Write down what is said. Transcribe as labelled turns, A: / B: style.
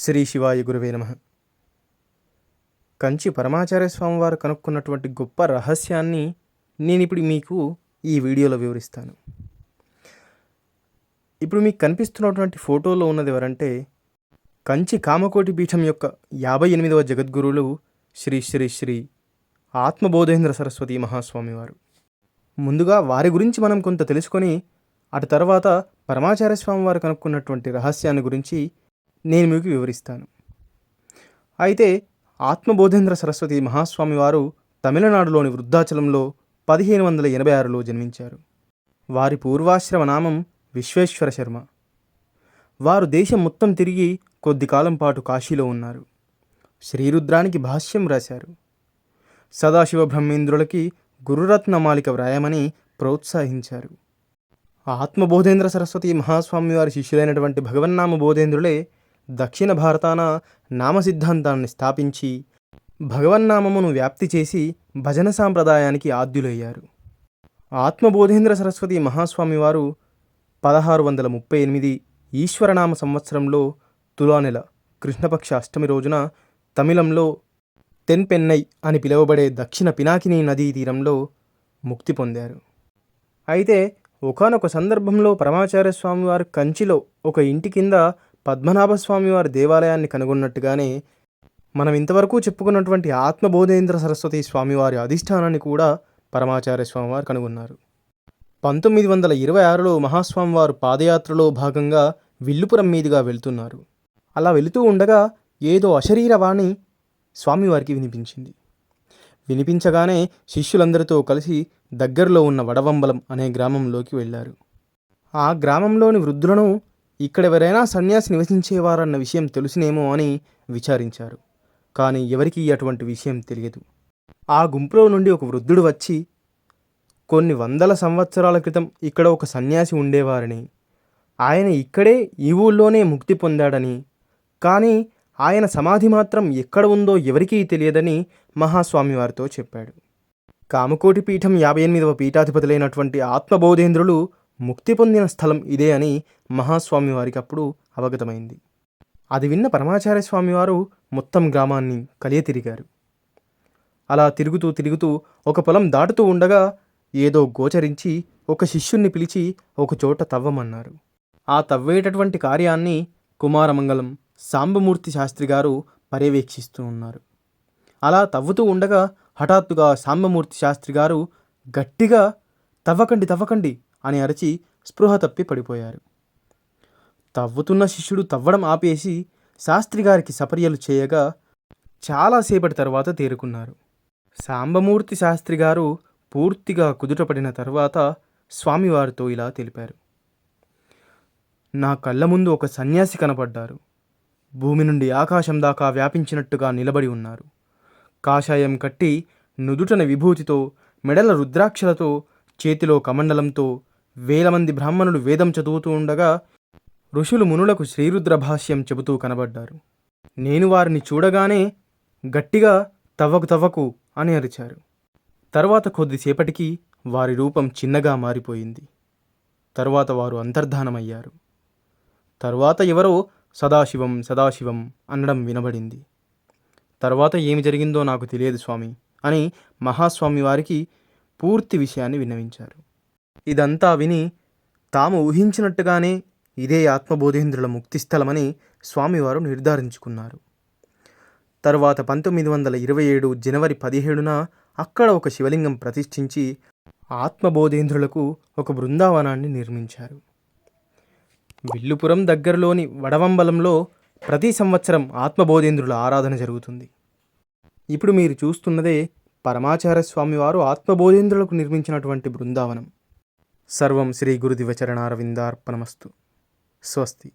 A: శ్రీ శివాయ గురువే నమ. కంచి పరమాచార్య స్వామివారు కనుక్కున్నటువంటి గొప్ప రహస్యాన్ని నేను ఇప్పుడు మీకు ఈ వీడియోలో వివరిస్తాను. ఇప్పుడు మీకు కనిపిస్తున్నటువంటి ఫోటోలో ఉన్నది ఎవరంటే కంచి కామకోటి పీఠం యొక్క యాభై ఎనిమిదవ జగద్గురువులు శ్రీ శ్రీ శ్రీ ఆత్మబోధేంద్ర సరస్వతి మహాస్వామి వారు ముందుగా వారి గురించి మనం కొంత తెలుసుకొని అటు తర్వాత పరమాచార్య స్వామి వారు కనుక్కున్నటువంటి రహస్యాన్ని గురించి నేను మీకు వివరిస్తాను. అయితే ఆత్మబోధేంద్ర సరస్వతి మహాస్వామి వారు తమిళనాడులోని వృద్ధాచలంలో పదిహేను వందల ఎనభై ఆరులో జన్మించారు. వారి పూర్వాశ్రమ నామం విశ్వేశ్వర శర్మ. వారు దేశం మొత్తం తిరిగి కొద్ది కాలం పాటు కాశీలో ఉన్నారు. శ్రీరుద్రానికి భాష్యం రాశారు. సదాశివ బ్రహ్మేంద్రులకి గురురత్నమాలిక వ్రాయమని ప్రోత్సహించారు. ఆత్మబోధేంద్ర సరస్వతి మహాస్వామి వారి శిష్యులైనటువంటి భగవన్నామ బోధేంద్రులే దక్షిణ భారతాన నామ సిద్ధాంతాన్ని స్థాపించి భగవన్నామమును వ్యాప్తి చేసి భజన సాంప్రదాయానికి ఆద్యులయ్యారు. ఆత్మబోధేంద్ర సరస్వతి మహాస్వామి వారు పదహారు వందల ముప్పై ఎనిమిది ఈశ్వరనామ సంవత్సరంలో తులానెల కృష్ణపక్ష అష్టమి రోజున తమిళంలో తెన్పెన్నై అని పిలువబడే దక్షిణ పినాకిని నదీ తీరంలో ముక్తి పొందారు. అయితే ఒకానొక సందర్భంలో పరమాచార్య స్వామివారు కంచిలో ఒక ఇంటి కింద పద్మనాభస్వామివారి దేవాలయాన్ని కనుగొన్నట్టుగానే మనం ఇంతవరకు చెప్పుకున్నటువంటి ఆత్మబోధేంద్ర సరస్వతి స్వామివారి అధిష్టానాన్ని కూడా పరమాచార్య స్వామివారు కనుగొన్నారు. పంతొమ్మిది వందల ఇరవై ఆరులో మహాస్వామివారు పాదయాత్రలో భాగంగా విల్లుపురం మీదుగా వెళ్తున్నారు. అలా వెళుతూ ఉండగా ఏదో అశరీరవాణి స్వామివారికి వినిపించింది. వినిపించగానే శిష్యులందరితో కలిసి దగ్గరలో ఉన్న వడవంబలం అనే గ్రామంలోకి వెళ్ళారు. ఆ గ్రామంలోని వృద్ధులను ఇక్కడెవరైనా సన్యాసి నివసించేవారన్న విషయం తెలుసునేమో అని విచారించారు. కానీ ఎవరికీ అటువంటి విషయం తెలియదు. ఆ గుంపులో నుండి ఒక వృద్ధుడు వచ్చి కొన్ని వందల సంవత్సరాల క్రితం ఇక్కడ ఒక సన్యాసి ఉండేవారని. ఆయన ఇక్కడే ఈ ఊళ్ళోనే ముక్తి పొందాడని. కానీ ఆయన సమాధి మాత్రం ఎక్కడ ఉందో ఎవరికీ తెలియదని మహాస్వామి వారితో చెప్పాడు. కామకోటి పీఠం యాభై ఎనిమిదవ పీఠాధిపతులైనటువంటి ఆత్మబోధేంద్రులు ముక్తి పొందిన స్థలం ఇదే అని మహాస్వామి వారికి అప్పుడు అవగతమైంది. అది విన్న పరమాచార్య స్వామివారు మొత్తం గ్రామాన్ని కలియ తిరిగారు అలా తిరుగుతూ తిరుగుతూ ఒక పొలం దాటుతూ ఉండగా ఏదో గోచరించి ఒక శిష్యుణ్ణి పిలిచి ఒక చోట తవ్వమన్నారు. ఆ తవ్వేటటువంటి కార్యాన్ని కుమారమంగళం సాంబమూర్తి శాస్త్రి గారు పర్యవేక్షిస్తూ ఉన్నారు. అలా తవ్వుతూ ఉండగా హఠాత్తుగా సాంబమూర్తి శాస్త్రి గారు గట్టిగా తవ్వకండి తవ్వకండి అని అరచి స్పృహ తప్పి పడిపోయారు. తవ్వుతున్న శిష్యుడు తవ్వడం ఆపేసి శాస్త్రి గారికి సపర్యలు చేయగా చాలాసేపటి తర్వాత తేరుకున్నారు. సాంబమూర్తి శాస్త్రి గారు పూర్తిగా కుదుటపడిన తర్వాత స్వామివారితో ఇలా తెలిపారు. నా కళ్ళ ముందు ఒక సన్యాసి కనపడ్డారు. భూమి నుండి ఆకాశం దాకా వ్యాపించినట్టుగా నిలబడి ఉన్నారు. కాషాయం కట్టి నుదుటన విభూతితో మెడల రుద్రాక్షలతో చేతిలో కమండలంతో వేల మంది బ్రాహ్మణులు వేదం చదువుతూ ఉండగా ఋషులు మునులకు శ్రీరుద్ర భాష్యం చెబుతూ కనబడ్డారు. నేను వారిని చూడగానే గట్టిగా తవ్వకు తవ్వకు అని అరిచారు. తర్వాత కొద్దిసేపటికి వారి రూపం చిన్నగా మారిపోయింది. తరువాత వారు అంతర్ధానమయ్యారు. తరువాత ఎవరో సదాశివం సదాశివం అనడం వినబడింది. తర్వాత ఏమి జరిగిందో నాకు తెలియదు స్వామి అని మహాస్వామి వారికి పూర్తి విషయాన్ని విన్నవించారు. ఇదంతా విని తాము ఊహించినట్టుగానే ఇదే ఆత్మబోధేంద్రుల ముక్తిస్థలమని స్వామివారు నిర్ధారించుకున్నారు. తరువాత పంతొమ్మిది వందల ఇరవై ఏడు జనవరి పదిహేడున అక్కడ ఒక శివలింగం ప్రతిష్ఠించి ఆత్మబోధేంద్రులకు ఒక బృందావనాన్ని నిర్మించారు. విల్లుపురం దగ్గరలోని వడవంబలంలో ప్రతి సంవత్సరం ఆత్మబోధేంద్రుల ఆరాధన జరుగుతుంది. ఇప్పుడు మీరు చూస్తున్నదే పరమాచార్య స్వామివారు ఆత్మబోధేంద్రులకు నిర్మించినటువంటి బృందావనం. సర్వం శ్రీ గురుదివచరణారవిందార్పణమస్తు. స్వస్తి.